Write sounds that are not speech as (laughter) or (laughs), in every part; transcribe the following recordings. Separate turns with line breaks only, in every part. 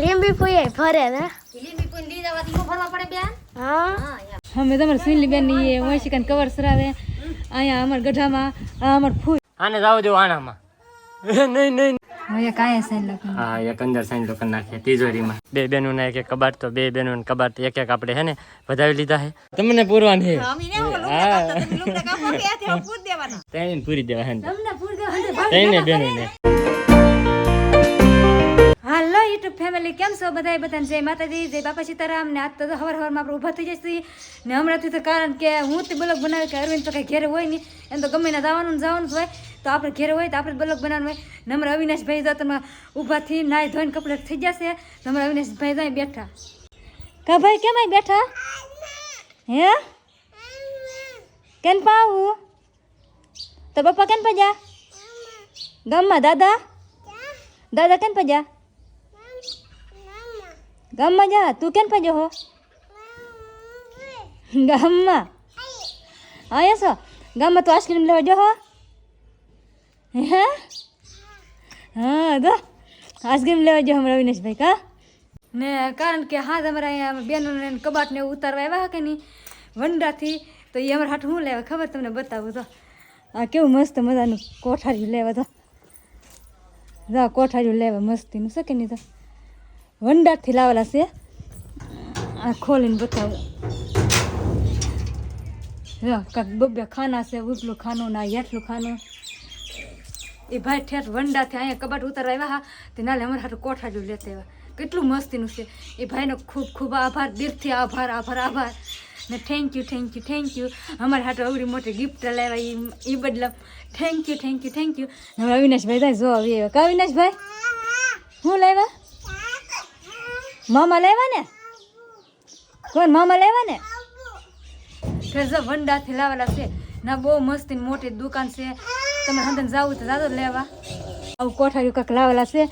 લીંબી ફૂઈ ફરે ને.
લીંબી કોઈ લઈ જવાથી નો ભરવા પડે બેન?
હા.
હા.
અમે તમારે સુનલી બેનની વંશિકાને કવર સરાવે. અહીંયા અમારા ગઢામાં આ અમાર ફૂલ.
આને જાવ જો આનામાં નહીં નહીં.
હવે કાંઈ સાઈન લખો
હા એક અંદર સાઈન તો નાખીએ તિજોરીમાં. બે બેનું એક એક કબાટ તો બે બેનું કબાટ એક એક આપણે હે ને વધાવી લીધા હે. તમને પૂરવાનું હા? પૂરી દેવા હે ને.
તમને
બેનોને.
હાલો યુટ્યુબ ફેમિલી કેમ છો બધાય? બધાને જય માતાજી જય બાપા સીતારામ. ને આજ તો હવાર હવારમાં આપણે ઊભા થઈ જશે ને હમણાંથી તો કારણ કે હું તે બ્લોગ બનાવી કે અરવિંદ તો કંઈ ઘેરે હોય નહીં. એમ તો ગમે ના જવાનું ને જવાનું જ હોય. તો આપણે ઘેરે હોય તો આપણે બ્લોગ બનાવવાનું હોય. ને હમણાં અવિનાશભાઈ જો તમે ઊભા થી નાઈ ધોઈને કપડે થઈ જશે. તો હમણાં અવિનાશભાઈ જાય બેઠા. કા ભાઈ કેમ અહીં બેઠા? હે? કેમ પાવું તો પપ્પા કેમ પજા ગામમાં દાદા? દાદા કેમ પજા ગામમાં જા. તું કેમ પજો હો? ગામમાં? આયા છો? ગામમાં તો આઈસ્ક્રીમ લેવા જો હો? હે? હા દો આઈસ્ક્રીમ લેવા જો હમણાં અવિનાશભાઈ કા? ને કારણ કે હા, તમારા અહીંયા બેનોને કબાટને ઉતારવા આવ્યા કે નહીં? વંડાથી. તો એ અમારા હાથ હું લેવા? ખબર તમને બતાવું તો આ કેવું મસ્ત મજાનું કોઠારી લેવા તો જા કોઠારી લેવા મસ્તીનું શકે નહીં તો વંડાથી લાવેલા છે. આ ખોલીને બતાવું. કાંક બબ્બે ખાના છે ઉપલું ખાનું ના હેઠલું ખાનું. એ ભાઈ ઠેઠ વંડાથી અહીંયા કબાટ ઉતારવા આવ્યા હા, તે નાલે અમારા હાટું કોઠાડ્યું લેતા આવ્યા. કેટલું મસ્તીનું છે. એ ભાઈનો ખૂબ ખૂબ આભાર, દિલથી આભાર આભાર આભાર. ને thank you thank you thank you અમારે હાથે અવડી મોટી ગિફ્ટ લાવ્યા એ બદલા thank you thank you thank you હવે અવિનાશભાઈ થાય જો, આવી આવ્યા. કા અવિનાશભાઈ? શું લાવ્યા? મામા લાવ્યા ને? કોણ મામા લાવ્યા ને? જો વંડાથી લાવેલા છે. ના, બહુ મસ્તી મોટી દુકાન છે. તમે હંદન જાવું તો જાજો લેવા. આવું કોઠારી કાંક લાવેલા છે.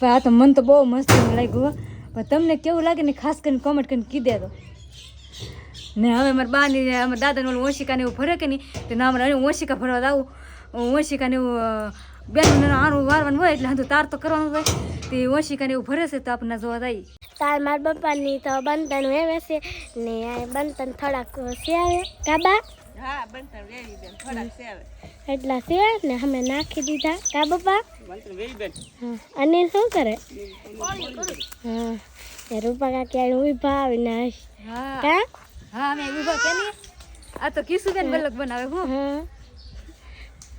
પણ આ તો મન તો બહુ મસ્તી લાગ્યું પણ તમને કેવું લાગે ને, ખાસ કરીને કોમેન્ટ કરીને કીધે તો ને હવે મારા બાની અમારા દાદાને ઓલું ઓશિકાને એવું ભરે કે નહીં? તો ના અમારે ઓશિકા ભરવા જાવું ઓશિકાને એવું બેન આણું વારવાનું હોય એટલે હંધું તાર તો કરવાનું હોય. તે ઓશિકાને એવું ભરે છે તો આપણને જોવા જઈએ
તાર માર પપ્પાની તો બંધન વેવે છે ને આ બંધન થોડાક આવે કાબા એટલા છે ને અમે નાખી દીધા. કા પપ્પા? હા. અનિલ શું કરે? હા એ રૂપા કાકી ઊભા આવીને
હા.
કા?
હા અમે ઊભા નહીં આ તો કિશુબેન બલક બનાવે હું.
હા.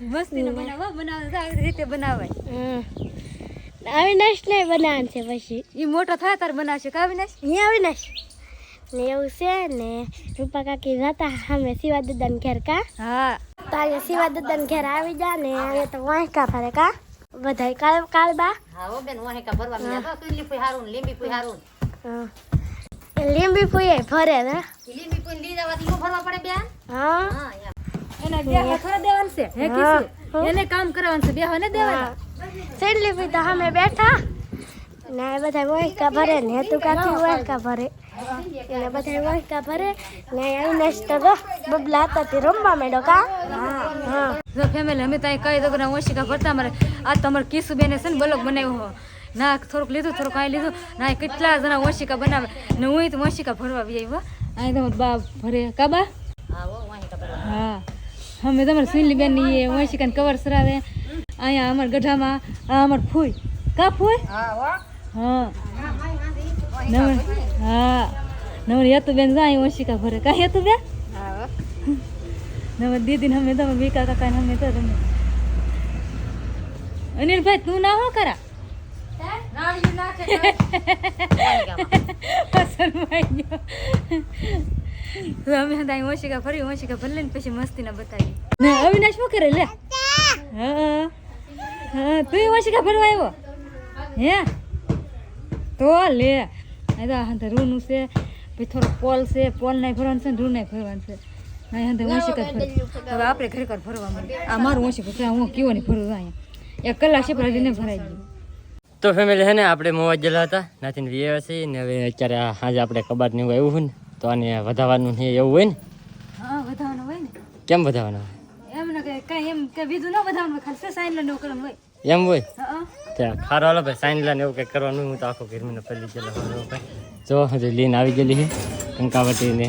મસ્તીનો બનાવે હો, બનાવે આવી રીતે બનાવાય.
અવિનાશ ને બનાવવાનું છે પછી.
એ મોટો થાય તાર બનાવશે કે અવિનાશ?
અહીંયા અવિનાશ. ને એવું છે ને રૂપા કાકી જતા અમે શિવા દાદાને ઘેર કા?
હા.
તારે શિવા દાદાને ઘેર આવી જા ને હવે તો વાંકા ફરે કા? બધાય કાળ કાળબા
હા ઓ બેન વાહેકા ભરવા મળ્યા તો લીલી કોઈ હારું લીંબી કોઈ હારું
હા. એ લીંબી ફૂઈ ફરે ને.
લીંબી કોઈ લઈ જવાથી ભરવા પડે બેન?
હા.
હા.
એના બે થોડા દેવાનું છે. હે કિશુ એને કામ કરવાનું છે. બે ને દેવાના.
સેડલી ફૂઈ તા અમે બેઠા. ને એ બધા વાંકા ભરે ને હેતુ કાકી વાંકા ભરે. બધા ભરે ને બબલા હતા તે રમવા માંડ્યો કા? હા.
જો ફેમિલી અમે ત્યાં કઈ દગના ઓશિકા ભરતા મારે આ તમારે કિશુ બેને છે ને બલક બનાવ્યો હો. ના થોડુંક લીધું થોડુંક આ લીધું. ના કેટલા જણા ઓશિકા બનાવે. ને હું તો ઓશિકા ભરવા બી આવી અહીં તમારે બા? ભરે કાબા
હા.
અમે તમારે સુનલી બેનની વંશિકાને કવર સરાવે. અહીંયા અમારા ગઢામાં આ અમાર ફૂઈ. કા ફૂઈ? હા. હા. નવર હેતુ બેન જાય વંશિકા ભરે કા હેતુ બેન નવર દીદી ને અમે તમે વિકા કાકા અમે તો તમે. અનિલભાઈ તું ના હો કરા શરમાઈ (laughs) ગયો. અમે હતા અહીં ઓશિકા ફરી ઓશિકા ભરી ને પછી મસ્તી ના બતાવી ને, અવિનાશ શું કરે લે? હા હા, તું ઓશિકા ભરવા આવ્યો? હે? તો લે. આ તો હા રૂનું છે, પછી થોડો પોલ છે, પોલ નહીં ભરવાનું છે ને રૂ નહીં ભરવાનું છે. અહીં હા ઓશિકા હવે આપણે ઘર ભરવા માંડીએ. આ મારું ઓશિકા છે, હું કેવો નહીં ભરવું અહીંયા. એક કલાક છે પણ ભરાઈ ગયું.
તો ફેમિલી છે ને, આપણે મોવા ગયેલા હતા. નાથી વીએ છે ને, હવે અત્યારે આજે આપણે કબાટ ને એવું આવ્યું ને. તો આને વધારવાનું છે એવું હોય ને?
હા વધારવાનું હોય ને.
કેમ વધારવાનું
એમ ને કે કઈ એમ કે બીજું ન વધારવાનું હોય ખાલી સાઈન એવું કરવાનું હોય.
એમ હોય? ત્યાં ખારો હાલો ભાઈ સાઈન લાને એવું કંઈક કરવાનું હું તો આખો ઘીરમીને પલ્લી ગયેલો ભાઈ જો હજી લીન આવી ગયેલી છે કંકાવટીને.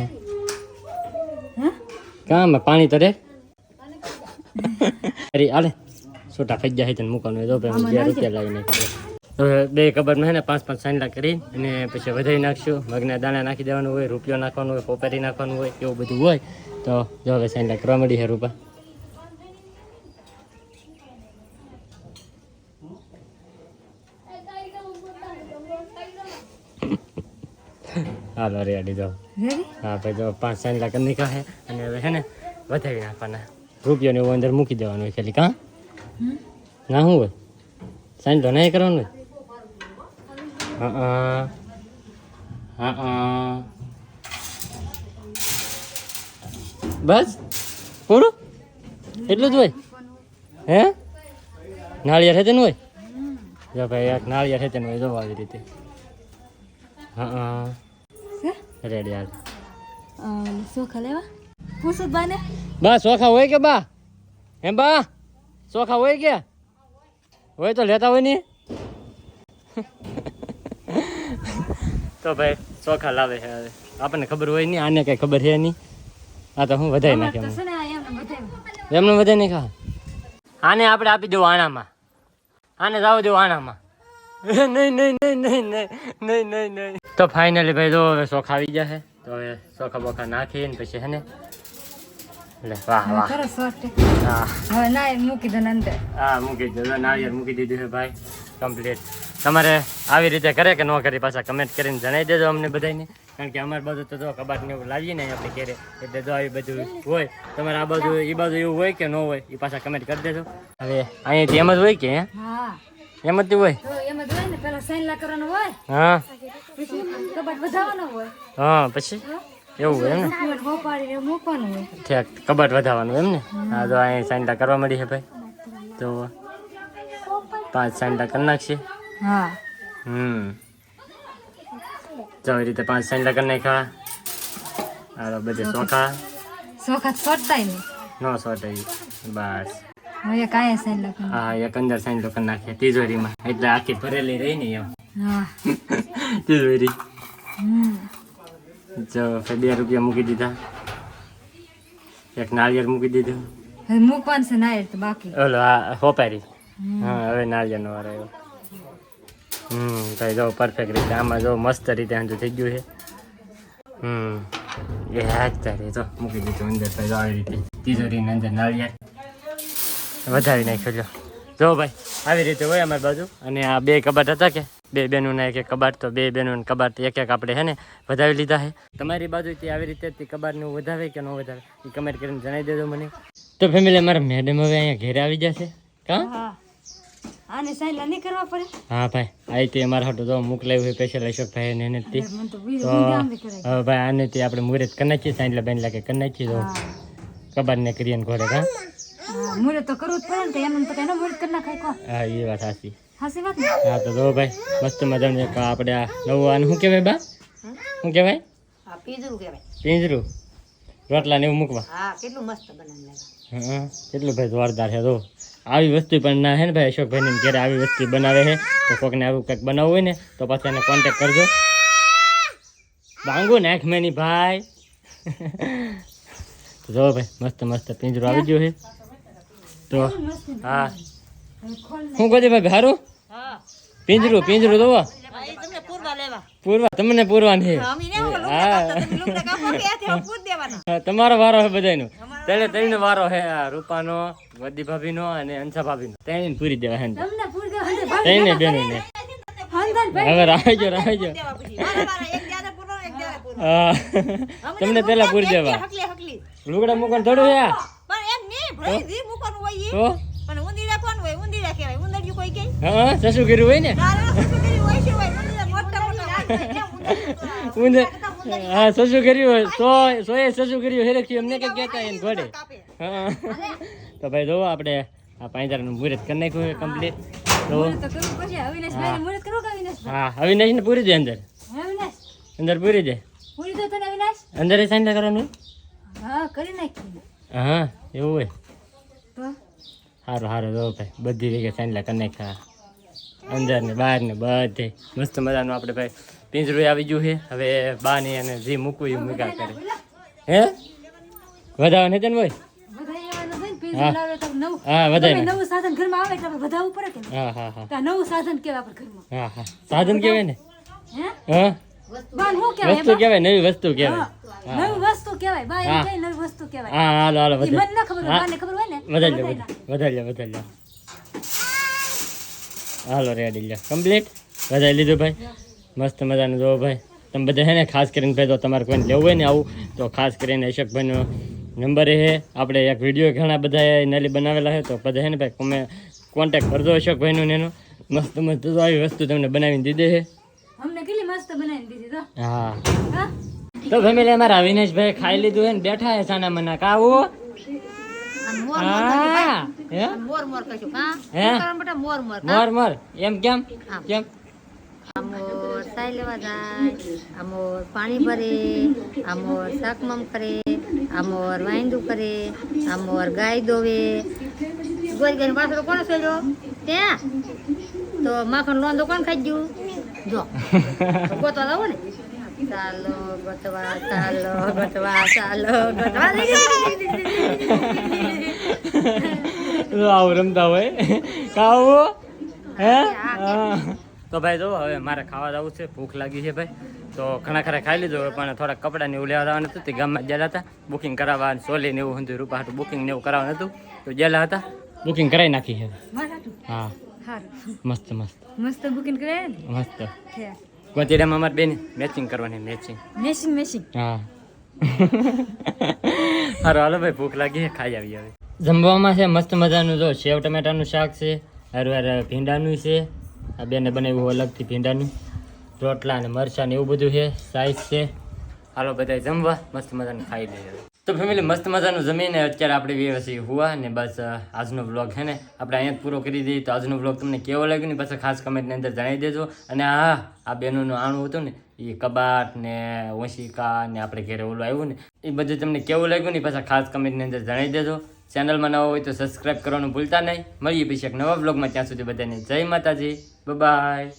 કામ પાણી તરે? અરે આલે છોટા ફઈ જાય છે મૂકવાનું તો ભાઈ બે રૂપિયા લાવી નાખી હવે બે કબરમાં છે ને પાંચ પાંચ સાંડલા કરી અને પછી વધારી નાખશું. મગના દાણા નાખી દેવાનું હોય રૂપિયો નાખવાનું હોય પોપેરી નાખવાનું હોય એવું બધું હોય. તો જો હવે સાંડલા કરવા મળી છે રૂપા. હાલો રેડી જો. હા ભાઈ જો પાંચ સાંડલા કરી નીકળે અને હવે છે ને વધારી નાખવાના. રૂપિયો ને એવું અંદર મૂકી દેવાનું હોય ખાલી કાં? ના શું હોય? સાંજલો નહીં કરવાનું હોય? હા હા. બસ? પૂરું? એટલું જ હોય? હે? નાળિયા તેનું હોય? જો ભાઈ એક નાળિયા તેનું હોય જો આવી રીતે. હા રેડી હાલ.
ચોખા લેવા? પૂછું બાને?
બા ચોખા હોય કે બા? એમ બા? ચોખા હોય કે? હોય તો લેતા હોય ને? તો ભાઈ ચોખા લાવે છે હવે. આપણને ખબર હોય નહીં આને કઈ ખબર છે નહીં. આ તો હું વધારે નાખે
એમને
વધારે નહીં ખા આને આપણે આપી દઉં આણામાં. આને જાવ દઉં આણામાં. નહીં નહીં નહીં નહીં નહીં નહીં નહીં નહીં. તો ફાઇનલી ભાઈ જો હવે ચોખા આવી ગયા છે. તો હવે ચોખા બોખા નાખીને પછી હે ને લે વાહ હા
હવે ના મૂકી દો અંદર
હા મૂકી દીધું નાળિયેર મૂકી દીધું છે ભાઈ. કમ્પ્લીટ તમારે આવી રીતે કરે કે ન કરે પાછા કમેન્ટ કરીને જણાવી દેજો અમને બધાને કારણ કે અમારી બાજુ તો જો કબાટ ને એવું લાવીએ ને આપણે ઘેરે. એટલે જો આવી બધું હોય તમારે આ બાજુ એ બાજુ એવું હોય કે ન હોય એ પાછા કમેન્ટ કરી દેજો. હવે અહીંયાથી એમ જ હોય કે હે? એમ જ હોય?
એમ જ હોય ને પેલા સાઈનલા કરવાનો હોય.
હા.
કબાટ વધારવાનો હોય.
હા પછી? એવું એમ ને? ઠેક કબાટ વધારવાનું એમ ને? હા તો અહીંયા સાંટા કરવા મળી છે ભાઈ. તો પાંચ સાંટા કરી નાખશે.
હા.
હમ. આવી રીતે પાંચ સાંટા કરી નાખ્યા. હાલો બધે ચોખા
ચોખા સોટતાય ને
નો સોટાઈ બસ.
હવે કાંઈ સાઈનલા
હા એક અંદર સાંડો કરી નાખીએ તિજોરીમાં. એટલે આખી ભરેલી રહી ને એમ.
હા. (laughs)
તિજોરી.
હમ.
બે રૂપિયા મૂકી દીધા. એક નાળિયેર મૂકી દીધું.
હવે મૂકવાનું છે નાળિયેર તો બાકી.
ઓલો આ હોપારી. હા હવે નાળિયેરનો વાર આવ્યો. હમ ભાઈ જો પરફેક્ટ રીતે આમાં જો મસ્ત રીતે હજુ થઈ ગયું છે. હમ એ હાથ તારે જો મૂકી દીધું અંદર ભાઈ જો આવી રીતે તિજોરીની અંદર નાળિયેર. વધારી નાખ્યો જો. જો ભાઈ આવી રીતે હોય અમારી બાજુ. અને આ બે કબાટ હતા કે? બે બેનોના એક એક કબાટ તો બે બેનોના કબાટ એક એક આપણે હે ને વધાવી લીધા છે. તમારી બાજુથી આવી રીતે કબાટનું વધાવે કે ન વધાવે એ કમેન્ટ કરીને જણાવી દેજો મને. તો ફેમિલી અમારા મેડમ હવે અહીંયા ઘેરે આવી જશે કાં?
આને નહીં કરવા પડે?
હા ભાઈ. આ તે અમારા હાટું તો મોકલાવ્યું હોય સ્પેશિયલ અશોકભાઈ ને એને જ તો ભાઈ આને તે આપણે મુહૂર્ત કરી નાખીએ સાંજલા બેન લાગે કરી નાખીએ તો કબાટ ને કરીએ ને ઘોડે કાં?
હા મુહૂર્ત તો કરવું જ પડે ને તો તો કઈ મુહૂર્ત કરી નાખાય
હા એ વાત સાચી.
હાસી વાત ને?
હા તો જો ભાઈ મસ્ત મજાનું એક આપણે આ નવું આનું શું કહેવાય બા? શું કહેવાય?
આ પીજરું કહેવાય.
પિંજરું. રોટલા ને એવું મૂકવા.
હા કેટલું મસ્ત બનાવી લાગે
હા કેટલું ભાઈ જોરદાર છે તો આવી વસ્તુ પણ ના હે ને ભાઈ અશોકભાઈ ને ઘરે આવી વસ્તુ બનાવે છે. તો કોકને આવું કંઈક બનાવવું હોય ને તો પછી એને કોન્ટેક કરજો. બાંગુ નાખ મેની ભાઈ. તો જો ભાઈ મસ્ત મસ્ત પિંજરું આવી ગયું છે. તો હા. શું કહો ભાઈ હારું પિંજરું પિંજરું જોવો. પૂરવા તમને પૂરવાની હા હા, તમારો વારો છે બધાનો તેને ત્રણ વારો છે. આ રૂપાનો વદી ભાભીનો અને અંશા ભાભીનો. ત્રણ પૂરી દેવા હે ને.
તમને પૂરી દે હંધે
ત્રણે બેનો ને હવે રાહજો રાહજો હા. તમને પેલા પૂરી દેવા. લુગડા મૂકવાનું થોડું છે આ? તો હા સસુ કર્યું હોય ને? ઉંદર હા સસુ કર્યું હોય. સો સો એ સસુ કર્યું હેરખ્યું એમને કઈ કહેતા એને ઘોડે હા. તો ભાઈ જોવો આપણે આ પાંજરાનું મુહૂર્ત કરી નાખ્યું છે કમ્પ્લીટ તો
કે
હા અવિનાશ ને પૂરી દે અંદર. અંદર પૂરી દે. અંદર એ સાંજા કરવાનું?
હા કરી નાખ્યું
હા એવું હોય. સારું સારું જો ભાઈ બધી જગ્યાએ સાંજલા કરી નાખ્યા અંદર ને બહાર ને બધે. મસ્ત મજાનું આપણે ભાઈ પિંજરું આવી ગયું છે. હવે બા ને અને જે મૂકવું એ મૂકા કરે. હે? વધારે ને
તને ભાઈ?
હા. વધારે
નવું સાધન ઘરમાં આવે એટલે વધાવવું પડે કે નહીં?
હા હા હા.
નવું સાધન કેવાય આપણે ઘરમાં?
હા હા. સાધન કહેવાય ને?
હા. બાન શું કહેવાય.
વસ્તુ? કહેવાય નવી વસ્તુ કહેવાય.
હા, નવી વસ્તુ કહેવાય બા એમ
હા.
નવી વસ્તુ કહેવાય?
હા હાલો હાલો
વધારે મને ખબર બાને ખબર હોય ને
વધારે લો વધારે. લો વધારે લો. હાલો રેડી લ્યો કમ્પ્લીટ વધારે લીધું ભાઈ? મસ્ત મજાનું જોવો ભાઈ. તમે બધા હે ને ખાસ કરીને ભાઈ તો તમારે કોઈને લેવું હોય ને આવું તો ખાસ કરીને અશોકભાઈનો નંબર એ છે. આપણે એક વીડિયો ઘણા બધા નલી બનાવેલા છે તો બધા હે ને ભાઈ કોમે કોન્ટેક્ટ કરજો અશોકભાઈનું ને એનો. મસ્ત મસ્ત આવી વસ્તુ તમને બનાવીને દીધી છે.
અમને કેટલી મસ્ત બનાવી દીધી તો.
હા.
હા?
તો ફેમિલી અમારા અવિનેશભાઈ ખાઈ લીધું હે ને બેઠા હે સાના મના. કાવો?
મોર મોર
હા. હે?
મોર મોર કહીશું હા?
હે?
શું કરવાનું બેટા મોર મોર?
મોર મોર. એમ કેમ? કેમ?
આમોર સાય લેવા જાય. આમોર પાણી ભરે. આમોર શાક કરે. આમોર વાંદું કરે. આમોર ગાય દોવે. ગોરી ગઈ પાછળ કોણ ત્યાં તો માખણ લોંદો કોણ ખાઈ ગયું? જો. ગોતવા આવો ને. ચાલો ગોતવા ચાલો ગોતવા ચાલો ગોતવા. (laughs)
આવું રમતા હોય. કાવું હે? હા. તો ભાઈ જો હવે મારે ખાવા જવું છે. ભૂખ લાગી છે ભાઈ. તો ઘણા ખરા ખાઈ લીધું પણ થોડા કપડા ને એવું લેવા જવાનું હતું. તે ગામમાં ગયેલા હતા. બુકિંગ કરાવવા સોલી ને એવું હતું રૂપા હતું બુકિંગ ને એવું કરાવવાનું હતું. તો ગયેલા હતા. બુકિંગ કરાવી નાખી છે. હા. મસ્ત મસ્ત.
મસ્ત બુકિંગ કરે
મસ્ત. ગોતીડામાં અમારે બેન? મેચિંગ કરવાની મેચિંગ
મેચિંગ મેચિંગ
હા. (laughs) હારો હાલો ભાઈ ભૂખ લાગી છે ખાઈ આવી હવે. જમવામાં છે મસ્ત મજાનું જો સેવ ટમેટાનું શાક છે હરવાર હારે ભીંડાનું છે. આ બેને બનાવ્યું અલગથી ભીંડાનું. રોટલા અને મરચાં ને એવું બધું છે સાઈઝ છે. હાલો બધા જમવા મસ્ત મજાનું ખાઈ લઈએ. તો ફેમિલી, મસ્ત મજાનું જમીને. અત્યારે આપણે વ્યવસ્થિત હુવા ને બસ આજનો બ્લોગ છે ને આપણે અહીંયા પૂરો કરી દઈએ. તો આજનો બ્લોગ તમને કેવો લાગ્યો ને પાછા ખાસ કમેન્ટની અંદર જણાવી દેજો. અને હા આ બહેનોનું આણું હતું ને, એ કબાટ ને ઓશિકા ને આપણે ઘરે ઓલું આવ્યું ને, એ બધું તમને કેવું લાગ્યું ને પાછા ખાસ કમેન્ટની અંદર જણાવી દેજો. ચેનલમાં નવો હોય તો સબસ્ક્રાઈબ કરવાનું ભૂલતા નહીં. મળીએ પછી એક નવા બ્લોગમાં ત્યાં સુધી બધાને જય માતાજી. બાય